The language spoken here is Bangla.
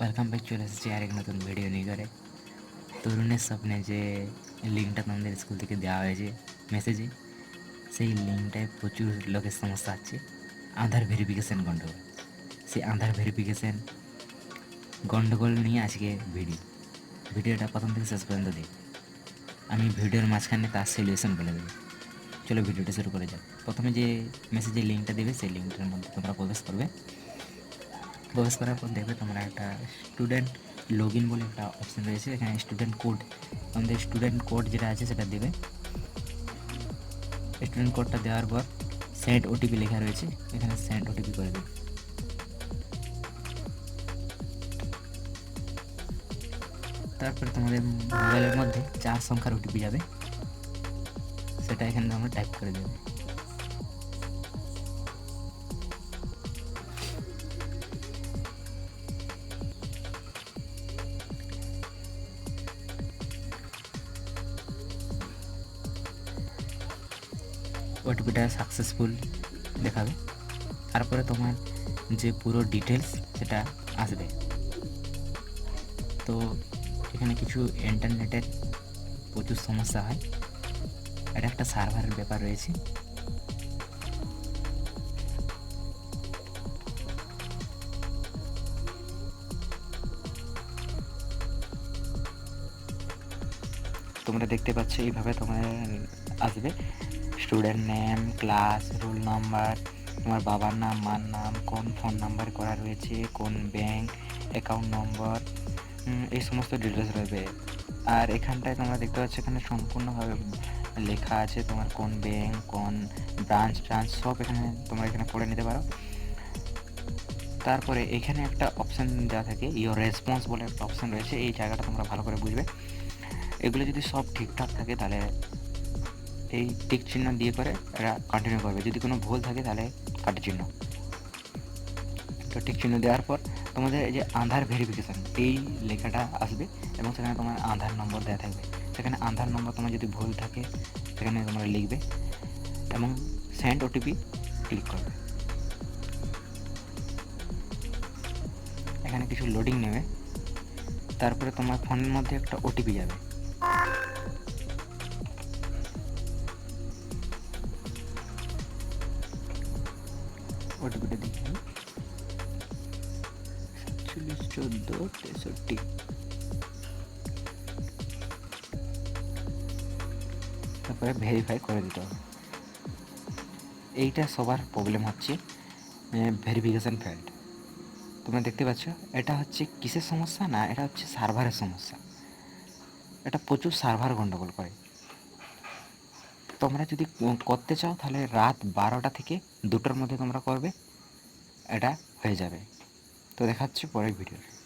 ওয়েলকাম ব্যাক চলে এসেছি আরেক নতুন ভিডিও নিয়ে করে তরুণের স্বপ্নে যে লিঙ্কটা তোমাদের স্কুল থেকে দেওয়া হয়েছে মেসেজে সেই লিঙ্কটায় প্রচুর লোকের সমস্যা আছে। আধার ভেরিফিকেশান গণ্ডগোল সেই আধার ভেরিফিকেশান গণ্ডগোল নিয়ে আজকে ভিডিও ভিডিওটা প্রথম থেকে শেষ পর্যন্ত দিই আমি ভিডিওর মাঝখানে তার সলিউশন বলে দেবো। চলো ভিডিওটা শুরু করে যাক। প্রথমে যে মেসেজের লিঙ্কটা দেবে, সেই লিঙ্কটার মধ্যে তোমরা প্রবেশ করবে। প্রবেশ করার পর দেখবে তোমরা একটা স্টুডেন্ট লগ ইন বলে একটা অপশন রয়েছে। এখানে স্টুডেন্ট কোড আমাদের স্টুডেন্ট কোড যেটা আছে সেটা দেবে। স্টুডেন্ট কোডটা দেওয়ার পর সেন্ড ওটিপি লেখা রয়েছে। এখানে সেন্ড ওটিপি করে দেবে। তারপরে তোমাদের মোবাইলের মধ্যে চার সংখ্যার ওটিপি যাবে। সেটা এখানে তোমরা টাইপ করে দেবে। ওটিপিটা সাকসেসফুল দেখাবে। তারপরে তোমার যে পুরো ডিটেলস সেটা আসবে। তো এখানে কিছু ইন্টারনেটের প্রচুর সমস্যা হয়। এটা একটা সার্ভারের ব্যাপার রয়েছে। তোমরা দেখতে পাচ্ছ, এইভাবে তোমার আসবে। Student name class roll number তোমার বাবার নাম, মার নাম, কোন ফোন নাম্বার করা রয়েছে, কোন ব্যাংক অ্যাকাউন্ট নম্বর এই সমস্ত ডিটেলস রয়েছে। আর এখানটায় তোমরা দেখতে পাচ্ছ এখানে সম্পূর্ণভাবে লেখা আছে তোমার কোন ব্যাংক কোন ব্রাঞ্চ ব্রাঞ্চ সব এখানে তোমরা এখানে পড়ে নিতে পারো। তারপরে এখানে একটা অপশান দেওয়া থাকে ইয়োর রেসপন্স বলে একটা অপশান রয়েছে, এই জায়গাটা তোমরা ভালো করে বুঝবে। এগুলো যদি সব ঠিকঠাক থাকে তাহলে এই টিক চিহ্ন দিয়ে করে এরা কন্টিনিউ করবে। যদি কোনো ভুল থাকে তাহলে কাটি চিহ্ন। তো টিক চিহ্ন দেওয়ার পর তোমাদের এই যে আধার ভেরিফিকেশান এই লেখাটা আসবে এবং সেখানে তোমার আধার নম্বর দেওয়া থাকবে। সেখানে আধার নম্বর তোমার যদি ভুল থাকে, সেখানে তোমরা লিখবে এবং সেন্ড ওটিপি ক্লিক করবে। এখানে কিছু লোডিং নেবে। তারপরে তোমার ফোনের মধ্যে একটা ওটিপি যাবে। ওটিপিটা দেখি সাতচল্লিশ, চোদ্দ, তেষট্টি। তারপরে ভেরিফাই করে দিতে হবে। এইটা সবার প্রবলেম হচ্ছে ভেরিফিকেশান ফেল্ড তোমরা দেখতে পাচ্ছ, এটা হচ্ছে কিসের সমস্যা না, এটা হচ্ছে সার্ভারের সমস্যা। এটা প্রচুর সার্ভার গণ্ডগোল করে। তোমরা যদি করতে চাও, তাহলে রাত বারোটা থেকে দুটোর মধ্যে তোমরা করবে। এটা হয়ে যাবে। তো দেখাচ্ছি পরের ভিডিও